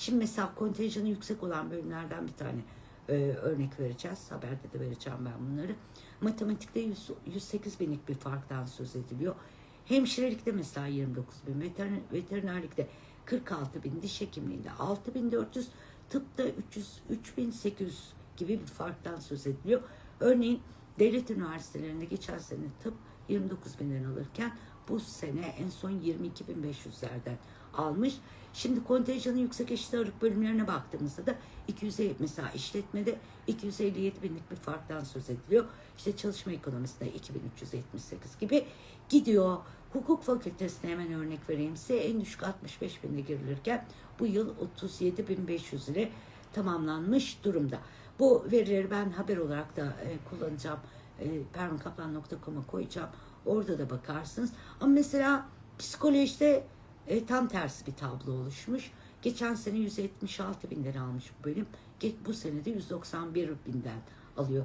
Şimdi mesela kontenjanı yüksek olan bölümlerden bir tane e, örnek vereceğiz. Haberde de vereceğim ben bunları. Matematikte 100, 108 binlik bir farktan söz ediliyor. Hemşirelikte mesela 29 bin, veteriner, veterinerlikte 46 bin, diş hekimliğinde 6400, tıpta 300, 3800 gibi bir farktan söz ediliyor. Örneğin devlet üniversitelerinde geçen sene tıp 29 binden alırken bu sene en son 22.500'lerden almış. Şimdi kontenjanın yüksek eşit ağırlık bölümlerine baktığımızda da 250 mesela işletmede 257 binlik bir farktan söz ediliyor. İşte çalışma ekonomisinde 2378 gibi gidiyor. Hukuk fakültesine hemen örnek vereyim size. En düşük 65 binde girilirken bu yıl 37.500 ile tamamlanmış durumda. Bu verileri ben haber olarak da e, kullanacağım. E, pervinkaplan.com'a koyacağım. Orada da bakarsınız. Ama mesela psikolojide e, tam tersi bir tablo oluşmuş. Geçen sene 176 binden almış bu bölüm. Bu sene de 191 binden alıyor.